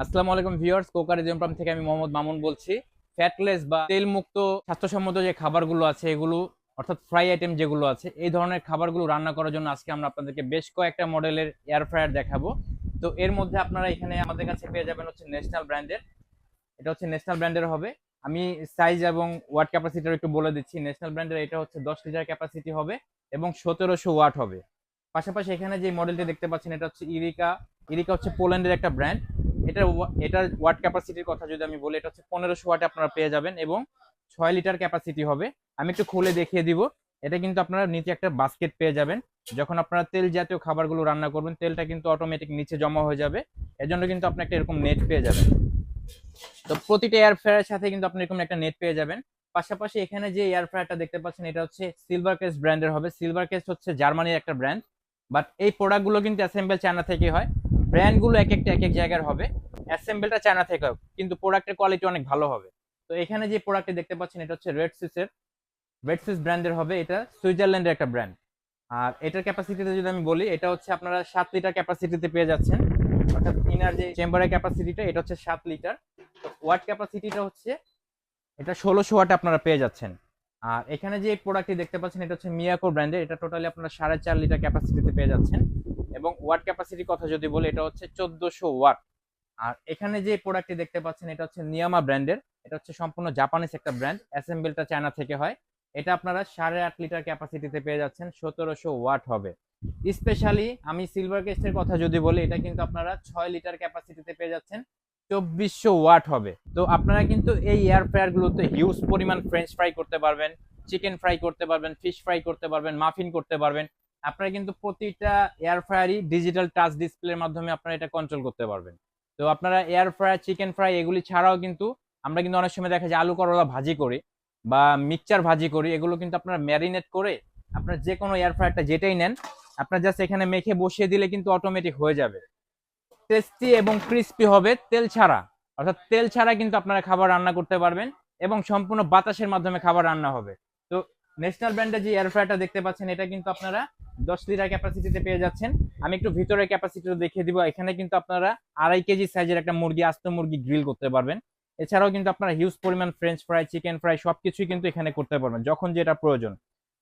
আসসালামু আলাইকুম viewers, crockery জমপ্রাম থেকে আমি মোহাম্মদ মামুন বলছি। ফ্যাটলেস বা তেল মুক্ত স্বাস্থ্যসম্মত যে খাবারগুলো আছে এগুলো, অর্থাৎ ফ্রাই আইটেম যেগুলো আছে, এই ধরনের খাবারগুলো রান্না করার জন্য আজকে আমরা আপনাদেরকে বেশ কয়েকটা মডেলের এয়ার ফ্রায়ার দেখাবো। তো এর মধ্যে আপনারা এখানে আমাদের কাছে পেয়ে যাবেন হচ্ছে ন্যাশনাল ব্র্যান্ডের এটা হচ্ছে ন্যাশনাল ব্র্যান্ডের হবে। আমি সাইজ এবং ওয়াট ক্যাপাসিটির একটু বলে দিচ্ছি। ন্যাশনাল ব্র্যান্ডের এটা হচ্ছে দশ লিটার ক্যাপাসিটি হবে এবং সতেরোশো ওয়াট হবে। পাশাপাশি এখানে যে মডেলটি দেখতে পাচ্ছেন, এটা হচ্ছে ইরিকা ইরিকা হচ্ছে পোল্যান্ডের একটা ব্র্যান্ড ওয়া- এটার ওয়াট ক্যাপাসিটির কথা যদি আমি বলি, এটা হচ্ছে পনেরোশো ওয়াটে আপনারা পেয়ে যাবেন এবং ছয় লিটার ক্যাপাসিটি হবে। আমি একটু খুলে দেখিয়ে দিব। এটা কিন্তু আপনারা নিচে একটা বাস্কেট পেয়ে যাবেন। যখন আপনারা তেল জাতীয় খাবারগুলো রান্না করবেন, তেলটা কিন্তু অটোমেটিক নিচে জমা হয়ে যাবে। এর জন্য কিন্তু আপনি একটা এরকম নেট পেয়ে যাবেন। তো প্রতিটা এয়ার ফ্রায়ারের সাথে কিন্তু আপনি এরকম একটা নেট পেয়ে যাবেন। পাশাপাশি এখানে যে এয়ার ফ্রায়ারটা দেখতে পাচ্ছেন, এটা হচ্ছে সিলভার কেস ব্র্যান্ডের হবে। সিলভার কেস হচ্ছে জার্মানির একটা ব্র্যান্ড বাট এই প্রোডাক্টগুলো কিন্তু অ্যাসেম্বল চায়না থেকে হয়। ব্র্যান্ডগুলো এক একটা, এক এক জায়গার হবে। অ্যাসেম্বলটা চায়না থেকে হবে কিন্তু প্রোডাক্টের কোয়ালিটি অনেক ভালো হবে। তো এখানে যে প্রোডাক্টটি দেখতে পাচ্ছেন, এটা হচ্ছে রেড সিসের রেড সিস ব্র্যান্ডের হবে, এটা সুইজারল্যান্ডের একটা ব্র্যান্ড আর এটার ক্যাপাসিটিতে যদি আমি বলি, এটা হচ্ছে আপনারা সাত লিটার ক্যাপাসিটিতে পেয়ে যাচ্ছেন। অর্থাৎ ইনার যে চেম্বারের ক্যাপাসিটিটা এটা হচ্ছে সাত লিটার ওয়াট ক্যাপাসিটিটা হচ্ছে, এটা ষোলোশো ওয়াট আপনারা পেয়ে যাচ্ছেন। আর এখানে যে প্রোডাক্টটি দেখতে পাচ্ছেন, এটা হচ্ছে মিয়াকো ব্র্যান্ডের এটা টোটালি আপনারা সাড়ে চার লিটার ক্যাপাসিটিতে পেয়ে যাচ্ছেন। এবং ওয়াট ক্যাপাসিটির কথা যদি বলি, এটা হচ্ছে চোদ্দশো ওয়াট আর এখানে যে প্রোডাক্টটি দেখতে পাচ্ছেন, এটা হচ্ছে নিয়ামা ব্র্যান্ডের এটা হচ্ছে সম্পূর্ণ জাপানিজ একটা ব্র্যান্ড অ্যাসেম্বলটা চায়না থেকে হয়। এটা আপনারা সাড়ে আট লিটার ক্যাপাসিটিতে পেয়ে যাচ্ছেন, সতেরোশো ওয়াট হবে। স্পেশালি আমি সিলভার কেস্টের কথা যদি বলি, এটা কিন্তু আপনারা ছয় লিটার ক্যাপাসিটিতে পেয়ে যাচ্ছেন, চব্বিশশো ওয়াট হবে। তো আপনারা কিন্তু এই এয়ার ফ্রায়ারগুলোতে হিউজ পরিমাণ ফ্রেঞ্চ ফ্রাই করতে পারবেন চিকেন ফ্রাই করতে পারবেন ফিশ ফ্রাই করতে পারবেন মাফিন করতে পারবেন। আপনারা কিন্তু প্রতিটা এয়ার ফ্রায়ারই ডিজিটাল টাচ ডিসপ্লের মাধ্যমে আপনারা এটা কন্ট্রোল করতে পারবেন। তো আপনারা এয়ার ফ্রায়ার চিকেন ফ্রাই এগুলি ছাড়াও কিন্তু আমরা কিন্তু অনেক সময় দেখা যায় আলু করলা ভাজি করি বা মিক্সচার ভাজি করি, এগুলো কিন্তু আপনারা ম্যারিনেট করে আপনার যে কোনো এয়ার ফ্রায়ারটা যেটাই নেন, আপনার জাস্ট এখানে মেখে বসিয়ে দিলে কিন্তু অটোমেটিক হয়ে যাবে। টেস্টি এবং ক্রিস্পি হবে তেল ছাড়া। অর্থাৎ তেল ছাড়া কিন্তু আপনারা খাবার রান্না করতে পারবেন এবং সম্পূর্ণ বাতাসের মাধ্যমে খাবার রান্না হবে। ন্যাশনাল ব্র্যান্ডের যে এয়ার ফ্রায়ারটা দেখতে পাচ্ছেন, এটা কিন্তু আপনারা দশ লিটার ক্যাপাসিটিতে পেয়ে যাচ্ছেন। আমি একটু ভিতরের ক্যাপাসিটিও দেখিয়ে দিব। এখানে কিন্তু আপনারা আড়াই কেজি সাইজের একটা মুরগি, আস্ত মুরগি গ্রিল করতে পারবেন। এছাড়াও কিন্তু আপনারা হিউজ পরিমাণ ফ্রেঞ্চ ফ্রাই চিকেন ফ্রাই সবকিছুই কিন্তু এখানে করতে পারবেন, যখন যেটা প্রয়োজন।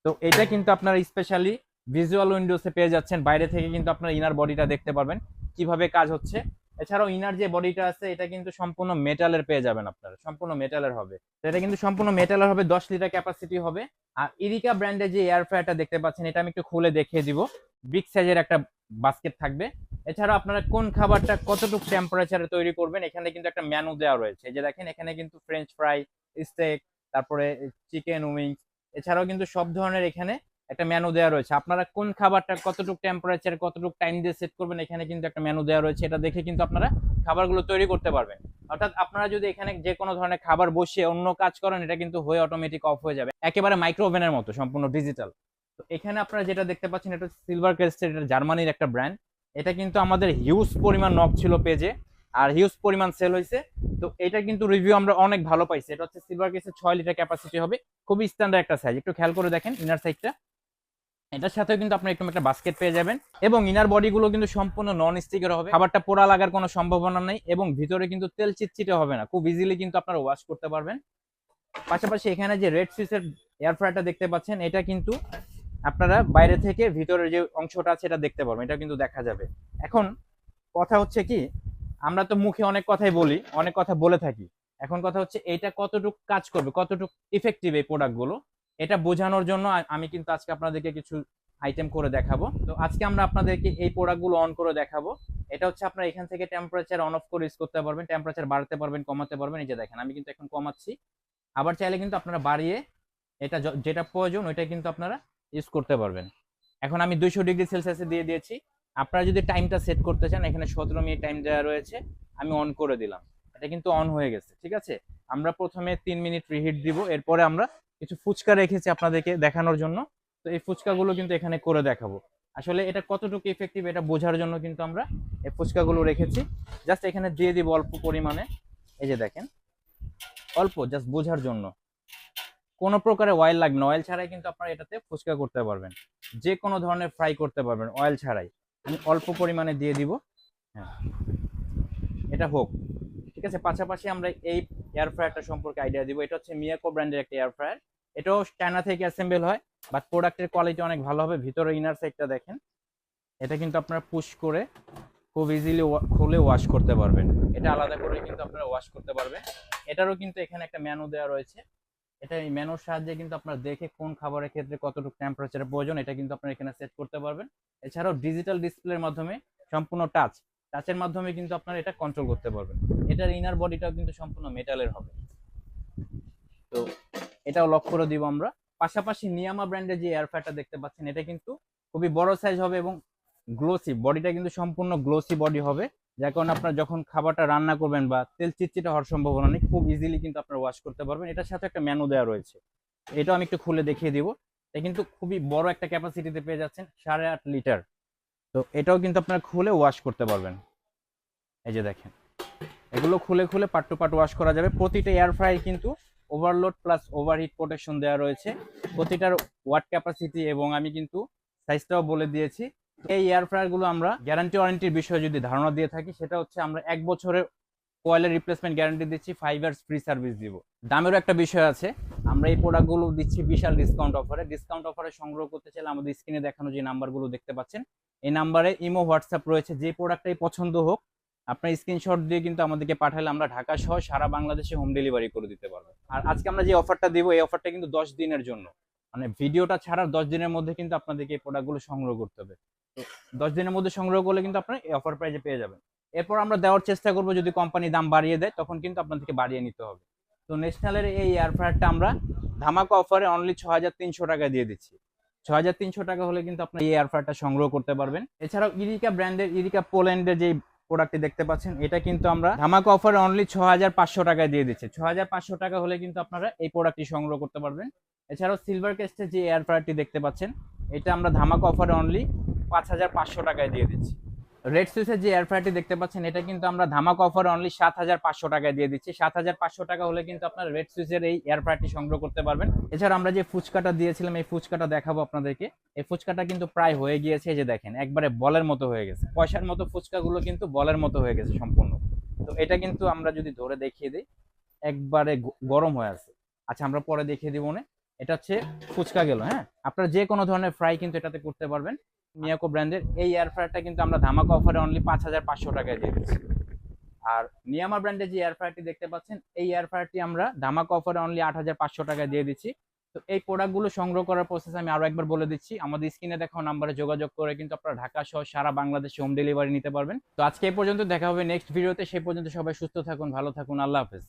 তো এটা কিন্তু আপনারা স্পেশালি ভিজুয়াল উইন্ডোসে পেয়ে যাচ্ছেন। বাইরে থেকে কিন্তু আপনারা ইনার বডিটা দেখতে পারবেন। কীভাবে কাজ হচ্ছে? এছাড়াও ইনার যে বডিটা আছে, এটা কিন্তু সম্পূর্ণ মেটালের পেয়ে যাবেন আপনারা। সম্পূর্ণ মেটালের হবে। এটা কিন্তু সম্পূর্ণ মেটালের হবে, দশ লিটার ক্যাপাসিটি হবে। আর ইরিকা ব্র্যান্ডের যে এয়ার ফ্রায়ারটা দেখতে পাচ্ছেন, এটা আমি একটু খুলে দেখিয়ে দিব। বিগ সাইজের একটা বাস্কেট থাকবে। এছাড়া আপনারা কোন খাবারটা কতটুকু টেম্পারেচারে তৈরি করবেন, এখানে কিন্তু একটা মেনু দেওয়া রয়েছে। যে দেখেন, এখানে কিন্তু ফ্রেঞ্চ ফ্রাই স্টেক তারপরে চিকেন উইংস এছাড়াও কিন্তু সব ধরনের এখানে একটা মেনু দেওয়া রয়েছে। আপনারা কোন খাবারটা কতটুকু টেম্পারেচার কতটুকু টাইম দিয়ে সেট করবেন, এখানে কিন্তু একটা মেনু দেওয়া রয়েছে। এটা দেখে কিন্তু আপনারা খাবারগুলো তৈরি করতে পারবেন। অর্থাৎ আপনারা যদি এখানে যে কোনো ধরনের খাবার বসিয়ে অন্য কাজ করেন, এটা কিন্তু হয়ে অটোমেটিক অফ হয়ে যাবে। একেবারে মাইক্রো ওভেনের মতো, সম্পূর্ণ ডিজিটাল তো এখানে আপনারা যেটা দেখতে পাচ্ছেন, এটা সিলভার ক্রেস্টের এটা জার্মানির একটা ব্র্যান্ড এটা কিন্তু আমাদের হিউজ পরিমাণ নক ছিল পেজে আর হিউজ পরিমাণ সেল হয়েছে। তো এটা কিন্তু রিভিউ আমরা অনেক ভালো পাইছি। এটা হচ্ছে সিলভার কেসের ছয় লিটার ক্যাপাসিটি হবে। খুবই স্ট্যান্ডার্ড একটা সাইজ একটু খেয়াল করে দেখেন ইনার সাইডটা এটার সাথেও কিন্তু আপনি একটু একটা বাস্কেট পেয়ে যাবেন। এবং ইনার বডিগুলো কিন্তু সম্পূর্ণ নন স্টিকের হবে। খাবারটা পোড়া লাগার কোনো সম্ভাবনা নেই এবং ভিতরে কিন্তু তেল চিটচিটে হবে না। খুব ইজিলি কিন্তু আপনারা ওয়াশ করতে পারবেন। পাশাপাশি এখানে যে রেড সুইচের এয়ার ফ্রায়ারটা দেখতে পাচ্ছেন, এটা কিন্তু আপনারা বাইরে থেকে ভিতরের যে অংশটা আছে, এটা দেখতে পারবেন। এটা কিন্তু দেখা যাবে। এখন কথা হচ্ছে কি, আমরা তো মুখে অনেক কথাই বলি, অনেক কথা বলে থাকি। এখন কথা হচ্ছে এটা কতটুকু কাজ করবে, কতটুকু ইফেক্টিভ এই প্রোডাক্টগুলো এটা বোঝানোর জন্য আমি কিন্তু আজকে আপনাদেরকে কিছু আইটেম করে দেখাবো। তো আজকে আমরা আপনাদেরকে এই প্রোডাক্টগুলো অন করে দেখাবো। এটা হচ্ছে আপনারা এখান থেকে টেম্পারেচার অন অফ করে ইউজ করতে পারবেন টেম্পারেচার বাড়াতে পারবেন, কমাতে পারবেন, এই যে দেখেন, আমি কিন্তু এখন কমাচ্ছি। আবার চাইলে কিন্তু আপনারা বাড়িয়ে এটা যেটা প্রয়োজন ওইটা কিন্তু আপনারা ইউজ করতে পারবেন। এখন আমি দুইশো ডিগ্রি সেলসিয়াসে দিয়ে দিয়েছি। আপনারা যদি টাইমটা সেট করতে চান, এখানে সতেরো মিনিট টাইম দেওয়া রয়েছে, আমি অন করে দিলাম। এটা কিন্তু অন হয়ে গেছে, ঠিক আছে? আমরা প্রথমে তিন মিনিট রিহিট দিব, এরপরে আমরা কিছু ফুচকা রেখেছি আপনাদেরকে দেখানোর জন্য। তো এই ফুচকাগুলো কিন্তু এখানে করে দেখাবো। আসলে এটা কতটুকু ইফেক্টিভ এটা বোঝার জন্য কিন্তু আমরা এই ফুচকাগুলো রেখেছি। জাস্ট এখানে দিয়ে দিব অল্প পরিমাণে। এই যে দেখেন। অল্প জাস্ট বোঝার জন্য। কোনো প্রকারে অয়েল লাগবে না অয়েল ছাড়াই কিন্তু আপনারা এটাতে ফুচকা করতে পারবেন। যে কোনো ধরনের ফ্রাই করতে পারবেন অয়েল ছাড়াই। আমি অল্প পরিমাণে দিয়ে দিব। হ্যাঁ। এটা এটা হোক। ঠিক আছে, পাশাপাশি আমরা এই এয়ার ফ্রায়ারটা সম্পর্কে আইডিয়া দিব। এটা হচ্ছে মিয়াকো ব্র্যান্ডের একটা এয়ার ফ্রায়ার এটাও চায়না থেকে অ্যাসেম্বল হয় বাট প্রোডাক্টের কোয়ালিটি অনেক ভালো হবে। ভিতরে ইনার সাইডটা দেখেন। এটা কিন্তু আপনারা পুশ করে খুব ইজিলি খুলে ওয়াশ করতে পারবেন। এটা আলাদা করে কিন্তু আপনারা ওয়াশ করতে পারবেন। এটারও কিন্তু এখানে একটা মেনু দেওয়া রয়েছে। এটা এই মেনুর সাহায্যে কিন্তু আপনারা দেখে কোন খাবারের ক্ষেত্রে কতটুকু টেম্পারেচারের প্রয়োজন, এটা কিন্তু আপনারা এখানে সেট করতে পারবেন। এছাড়াও ডিজিটাল ডিসপ্লের মাধ্যমে সম্পূর্ণ টাচ টাচের মাধ্যমে কিন্তু আপনারা এটা কন্ট্রোল করতে পারবেন। এটার ইনার বডিটাও কিন্তু সম্পূর্ণ মেটালের হবে। তো এটাও লক করে দিব আমরা। পাশাপাশি নিয়ামা ব্র্যান্ডের যে এয়ার ফ্রায়ারটা দেখতে পাচ্ছেন, এটা কিন্তু খুবই বড় সাইজ হবে এবং গ্লোসি বডিটা কিন্তু সম্পূর্ণ গ্লোসি বডি হবে। যার কারণে আপনার যখন খাবারটা রান্না করবেন বা তেল চিটচিটা হওয়ার সম্ভাবনা নেই, খুব ইজিলি কিন্তু আপনারা ওয়াশ করতে পারবেন। এটার সাথে একটা মেনু দেওয়া রয়েছে। এটাও আমি একটু খুলে দেখিয়ে দিব। এটা কিন্তু খুবই বড় একটা ক্যাপাসিটিতে পেয়ে যাচ্ছেন সাড়ে আট লিটার তো এটাও কিন্তু আপনারা খুলে ওয়াশ করতে পারবেন। এই যে দেখেন, এগুলো খুলে খুলে পার্ট টু পার্ট ওয়াশ করা যাবে। প্রতিটা এয়ার ফ্রায়ার কিন্তু ওভারলোড প্লাস ওভারহিট প্রোটেকশন দেওয়া রয়েছে। প্রতিটার ওয়াট ক্যাপাসিটি এবং আমি কিন্তু সাইজটাও বলে দিয়েছি। এই এয়ার ফ্রায়ারগুলো আমরা গ্যারান্টি ওয়ারেন্টির বিষয়ে যদি ধারণা দিয়ে থাকি, সেটা হচ্ছে আমরা এক বছরের কয়েলের রিপ্লেসমেন্ট গ্যারান্টি দিচ্ছি ফাইভ ইয়ার্স ফ্রি সার্ভিস দিব। দামেরও একটা বিষয় আছে, আমরা এই প্রোডাক্টগুলো দিচ্ছি বিশাল ডিসকাউন্ট অফারে ডিসকাউন্ট অফারে সংগ্রহ করতে চাইলে আমাদের স্ক্রিনে দেখানো যে নাম্বারগুলো দেখতে পাচ্ছেন, এই নাম্বারে ইমো হোয়াটসঅ্যাপ রয়েছে। যে প্রোডাক্টটাই পছন্দ হোক, আপনার স্ক্রিনশট দিয়ে কিন্তু আমাদেরকে পাঠালে আমরা ঢাকা সহ সারা বাংলাদেশে হোম ডেলিভারি করে দিতে পারব। আর আজকে আমরা যে অফারটা দিব, এই অফারটা কিন্তু দশ দিনের জন্য। মানে ভিডিওটা ছাড়ার দশ দিনের মধ্যে কিন্তু আপনাদেরকে এই প্রোডাক্টগুলো সংগ্রহ করতে হবে। দশ দিনের মধ্যে সংগ্রহ করলে কিন্তু আপনারা এই অফার প্রাইজে পেয়ে যাবেন। এরপর আমরা দেওয়ার চেষ্টা করব যদি কোম্পানি দাম বাড়িয়ে দেয়, তখন কিন্তু আপনাদেরকে বাড়িয়ে নিতে হবে। তো ন্যাশনালের এই এয়ার ফ্রায়ারটা আমরা ধামাকা অফারে অনলি ছ হাজার তিনশো টাকা দিয়ে দিচ্ছি। ছ হাজার তিনশো টাকা হলে কিন্তু আপনি এই এয়ার ফ্রায়ারটা সংগ্রহ করতে পারবেন। এছাড়াও ইরিকা ব্র্যান্ডের ইরিকা পোল্যান্ডের যে প্রোডাক্টটি দেখতে পাচ্ছেন, এটা কিন্তু আমরা ধামাকা অফারে অনলি ছ হাজার পাঁচশো টাকায় দিয়ে দিচ্ছি। ছ হাজার পাঁচশো টাকা হলে কিন্তু আপনারা এই প্রোডাক্টটি সংগ্রহ করতে পারবেন। এছাড়াও সিলভার কেস্টের যে এয়ার ফ্রায়ারটি দেখতে পাচ্ছেন, এটা আমরা ধামাকা অফারে অনলি পাঁচ হাজার পাঁচশো টাকায় দিয়ে দিচ্ছি। রেড সুইসের যে এয়ার ফ্রায়ারটি দেখতে পাচ্ছেন, এটা কিন্তু আমরা ধামাক অফারে অনলি সাত হাজার পাঁচশো টাকায় দিয়ে দিচ্ছি। সাত হাজার পাঁচশো টাকা হলে কিন্তু আপনার রেড সুইসের এই এয়ার ফ্রায়ারটি সংগ্রহ করতে পারবেন। এছাড়া আমরা যে ফুচকাটা দিয়েছিলাম, এই ফুচকাটা দেখাবো আপনাদেরকে। এই ফুচকাটা কিন্তু প্রায় হয়ে গিয়েছে যে দেখেন, একবারে বলের মতো হয়ে গেছে। পয়সার মতো ফুচকাগুলো কিন্তু বলের মতো হয়ে গেছে সম্পূর্ণ। তো এটা কিন্তু আমরা যদি ধরে দেখিয়ে দিই, একবারে গরম হয়ে আছে। আচ্ছা আমরা পরে দেখিয়ে দিব এটা হচ্ছে ফুচকা গেল হ্যাঁ? আপনারা যে কোনো ধরনের ফ্রাই কিন্তু এটাতে করতে পারবেন। মিয়াকো ব্র্যান্ডের এই এয়ার ফ্রায়ারটা কিন্তু আমরা ধামাকা অফারে অনলি পাঁচ হাজার পাঁচশো টাকায় দিয়ে দিচ্ছি। আর নিয়ামা ব্র্যান্ডের যে এয়ার ফ্রায়ারটি দেখতে পাচ্ছেন, এই এয়ার ফ্রায়ারটি আমরা ধামাকা অফারে অনলি আট হাজার পাঁচশো টাকায় দিয়ে দিচ্ছি। তো এই প্রোডাক্টগুলো সংগ্রহ করার প্রসেস আমি আরও একবার বলে দিচ্ছি। আমাদের স্ক্রিনে দেখাও নাম্বারে যোগাযোগ করে কিন্তু আপনারা ঢাকা সহ সারা বাংলাদেশে হোম ডেলিভারি নিতে পারবেন। তো আজকে এই পর্যন্ত দেখা হবে নেক্সট ভিডিওতে সেই পর্যন্ত সবাই সুস্থ থাকুন, ভালো থাকুন, আল্লাহ হাফেজ।